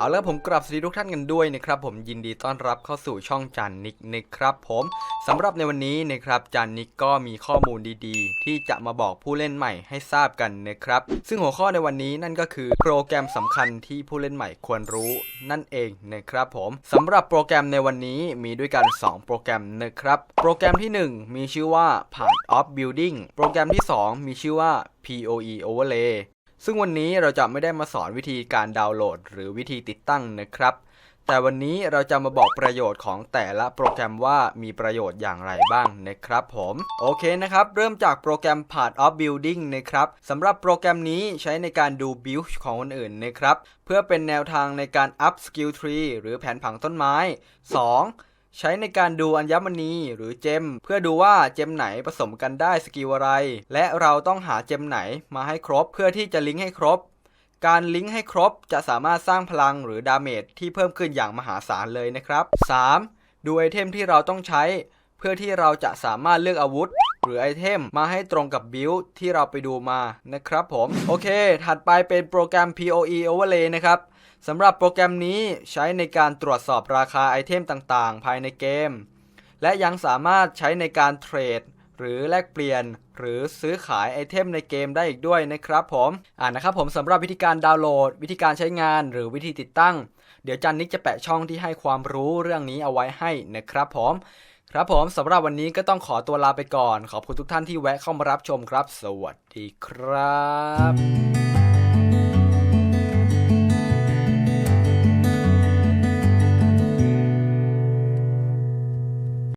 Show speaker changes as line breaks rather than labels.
เอาละผมกราบสวัสดีทุกท่านกันด้วยนะครับผมยินดีต้อนรับเข้าสู่ช่องจันนิกนะครับผมสำหรับในวันนี้นะครับจันนิกก็มีข้อมูลดีๆ ที่จะมาบอกผู้เล่นใหม่ให้ทราบกันนะครับซึ่งหัวข้อในวันนี้นั่นก็คือโปรแกรมสำคัญที่ผู้เล่นใหม่ควรรู้นั่นเองนะครับผมสำหรับโปรแกรมในวันนี้มีด้วยกัน 2 โปรแกรมนะครับโปรแกรมที่ 1 มีชื่อว่า Part of Building โปรแกรมที่ 2 มีชื่อว่า POE Overlay ซึ่งวันนี้เราจะไม่ได้มาสอนวิธีการดาวน์โหลด หรือวิธีติดตั้งนะครับ แต่วันนี้เราจะมาบอกประโยชน์ของแต่ละโปรแกรมว่ามีประโยชน์อย่างไรบ้างนะครับผมโอเคนะครับ เริ่มจากโปรแกรม Part of Building นะครับสำหรับโปรแกรมนี้ใช้ในการดู build ของคนอื่นนะครับ เพื่อเป็นแนวทางในการ up skill tree หรือแผนผังต้นไม้ 2. ใช้ในการดูอัญมณีหรือเจม เพื่อดูว่าเจมไหนผสมกันได้สกิลอะไร และเราต้องหาเจมไหนมาให้ครบเพื่อที่จะลิงก์ให้ครบ การลิงก์ให้ครบจะสามารถสร้างพลังหรือดาเมจที่เพิ่มขึ้นอย่างมหาศาลเลยนะครับ 3. ดูไอเทมที่เราต้องใช้ เพื่อที่เราจะสามารถเลือกอาวุธ หรือไอเทมมาให้ตรงกับบิลที่เราไปดูมานะครับผม โอเค ถัดไปเป็นโปรแกรม POE Overlay นะครับสำหรับโปรแกรมนี้ใช้ในการตรวจสอบราคาไอเทมต่างๆ ภายในเกม และยังสามารถใช้ในการเทรดหรือแลกเปลี่ยน หรือซื้อขายไอเทมในเกมได้อีกด้วยนะครับผมอ่านะครับผมสำหรับวิธีการดาวน์โหลด วิธีการใช้งานหรือวิธีติดตั้ง เดี๋ยวจันนิกจะแปะช่องที่ให้ความรู้เรื่องนี้เอาไว้ให้นะครับผม ครับผมสำหรับวันนี้ก็ต้องขอตัวลาไปก่อน ขอบคุณทุกท่านที่แวะเข้ามารับชมครับ สวัสดีครับ